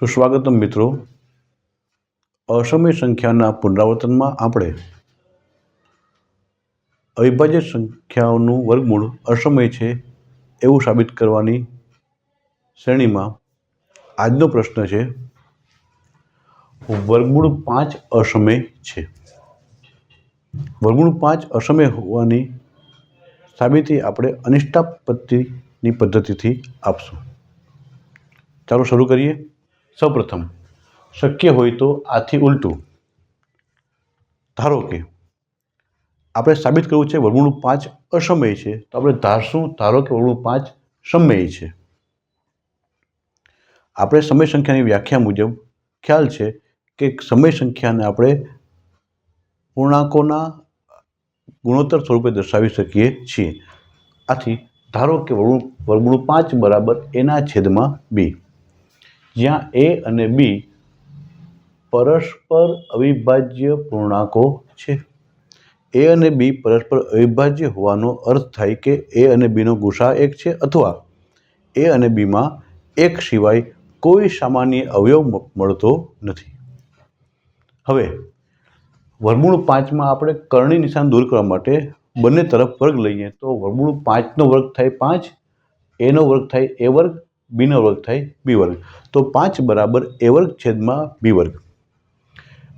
સુસ્વાગતમ મિત્રો. અસમય સંખ્યાના પુનરાવર્તનમાં આપણે અવિભાજ્ય સંખ્યાઓનું વર્ગમૂળ અસમય છે એવું સાબિત કરવાની શ્રેણીમાં આજનો પ્રશ્ન છે. વર્ગમૂળ પાંચ અસમય છે. વર્ગમૂળ પાંચ અસમય હોવાની સાબિતી આપણે અનિષ્ટાપત્તિની પદ્ધતિથી આપશું. ચાલો શરૂ કરીએ. સૌપ્રથમ, શક્ય હોય તો આથી ઉલટું. ધારો કે આપણે સાબિત કરવું છે વર્ગમૂળ પાંચ અસમય છે, તો આપણે ધારશું, ધારો કે વર્ગમૂળ પાંચ સમય છે. આપણે સમય સંખ્યાની વ્યાખ્યા મુજબ ખ્યાલ છે કે સમય સંખ્યાને આપણે પૂર્ણાંકોના ગુણોત્તર સ્વરૂપે દર્શાવી શકીએ છીએ. આથી ધારો કે વર્ગમૂળ પાંચ બરાબર એના છેદમાં બી. જ્યાં એ અને બી પરસ્પર અવિભાજ્ય પૂર્ણાંકો છે. એ અને બી પરસ્પર અવિભાજ્ય હોવાનો અર્થ થાય કે એ અને બીનો ગુસા એક છે અથવા એ અને બીમાં એક સિવાય કોઈ સામાન્ય અવયવ મળતો નથી. હવે, વર્મૂળ પાંચમાં આપણે કર્ણની નિશાન દૂર કરવા માટે બંને તરફ વર્ગ લઈએ તો વર્મૂળ પાંચનો વર્ગ થાય પાંચ, એનો વર્ગ થાય એ વર્ગ બીનો વર્ગ થાય બી વર્ગ. તો પાંચ બરાબર એ વર્ગ છેદમાં બી વર્ગ.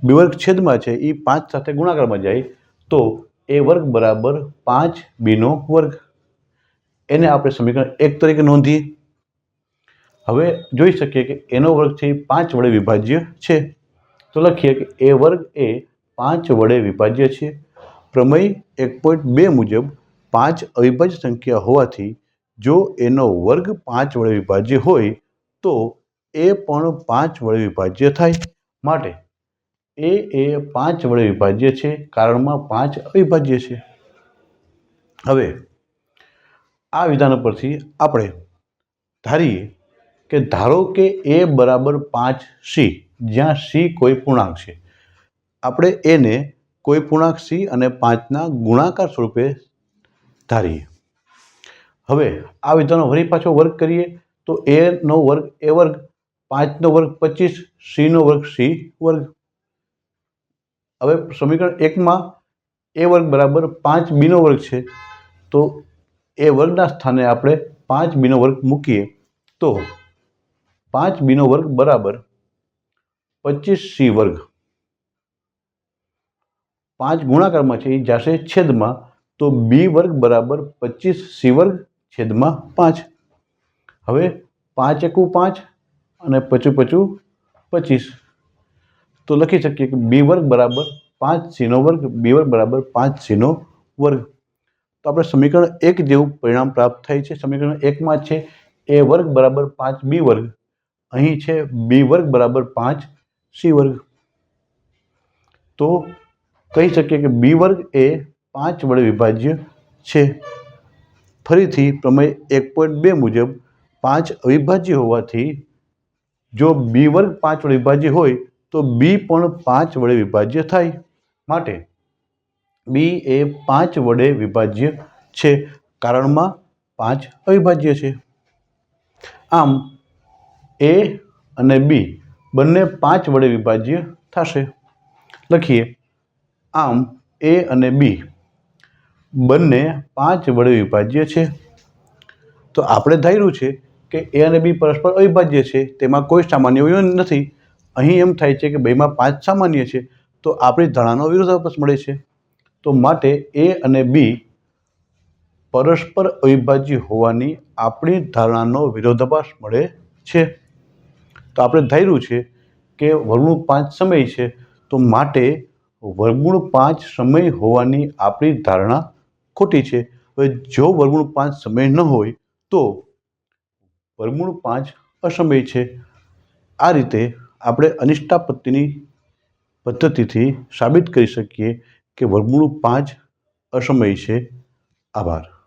બી વર્ગ છેદમાં છે એ પાંચ સાથે ગુણાકારમાં જાય તો એ વર્ગ બરાબર પાંચ બીનો વર્ગ. એને આપણે સમીકરણ એક તરીકે નોંધીએ. હવે જોઈ શકીએ કે એનો વર્ગ છે એ પાંચ વડે વિભાજ્ય છે. તો લખીએ કે એ વર્ગ એ પાંચ વડે વિભાજ્ય છે. પ્રમેય એક પોઈન્ટ બે મુજબ પાંચ અવિભાજ્ય સંખ્યા હોવાથી જો એનો વર્ગ પાંચ વડે વિભાજ્ય હોય, તો એ પણ પાંચ વડે વિભાજ્ય થાય. માટે એ એ પાંચ વડે વિભાજ્ય છે, કારણમાં પાંચ અવિભાજ્ય છે. હવે આ વિધાન પરથી આપણે ધારીએ કે ધારો કે એ બરાબર પાંચ સી, જ્યાં સી કોઈ પૂર્ણાંક છે. આપણે એને કોઈ પૂર્ણાંક સી અને પાંચના ગુણાકાર સ્વરૂપે ધારીએ. હવે આ વિધાનો ફરી પાછો વર્ગ કરીએ તો એનો વર્ગ, એ વર્ગ પાંચનો વર્ગ, પચીસ સીનો વર્ગ, સી વર્ગ. હવે સમીકરણ એકમાં એ વર્ગ બરાબર પાંચ બીનો વર્ગ છે, તો એ વર્ગના સ્થાને આપણે પાંચ બીનો વર્ગ મૂકીએ. તો પાંચ બીનો વર્ગ બરાબર પચીસ સી વર્ગ. પાંચ ગુણાકારમાં છે, એ જશે છેદમાં, તો બી વર્ગ બરાબર પચીસ સી વર્ગ. છેદમાં પાંચ. હવે પાંચ એકુ પાંચ અને પચું પચું પચીસ. તો લખી શકીએ કે બી વર્ગ બરાબર પાંચ સીનો વર્ગ, બી વર્ગ બરાબર પાંચ સીનો વર્ગ. તો આપણે સમીકરણ એક જેવું પરિણામ પ્રાપ્ત થાય છે. સમીકરણ એકમાં છે એ વર્ગ બરાબર પાંચ બી વર્ગ. અહીં છે બી વર્ગ બરાબર પાંચ સી વર્ગ. તો કહી શકીએ કે બી વર્ગ એ પાંચ વડે વિભાજ્ય છે. ફરીથી પ્રમેય એક પોઈન્ટ બે મુજબ પાંચ અવિભાજ્ય હોવાથી જો બી વર્ગ પાંચ વડે વિભાજ્ય હોય, તો બી પણ પાંચ વડે વિભાજ્ય થાય. માટે બી એ પાંચ વડે વિભાજ્ય છે, કારણમાં પાંચ અવિભાજ્ય છે. આમ એ અને બી બંને પાંચ વડે વિભાજ્ય થશે. લખીએ. આમ એ અને બી બંને પાંચ વડે વિભાજ્ય છે. તો આપણે ધાર્યું છે કે એ અને બી પરસ્પર અવિભાજ્ય છે, તેમાં કોઈ સામાન્ય અવયવ નથી. અહીં એમ થાય છે કે બેમાં પાંચ સામાન્ય છે, તો આપણી ધારણાનો વિરોધાભાસ મળે છે. તો માટે એ અને બી પરસ્પર અવિભાજ્ય હોવાની આપણી ધારણાનો વિરોધાભાસ મળે છે. તો આપણે ધાર્યું છે કે વર્ગમૂળ પાંચ સમય છે, તો માટે વર્ગમૂળ પાંચ સમય હોવાની આપણી ધારણા ખોટી છે. હવે જો વર્ગમૂળ પાંચ સમય ન હોય, તો વર્ગમૂળ પાંચ અસમય છે. આ રીતે આપણે અનિષ્ટાપત્તિની પદ્ધતિથી સાબિત કરી શકીએ કે વર્ગમૂળ પાંચ અસમય છે. આભાર.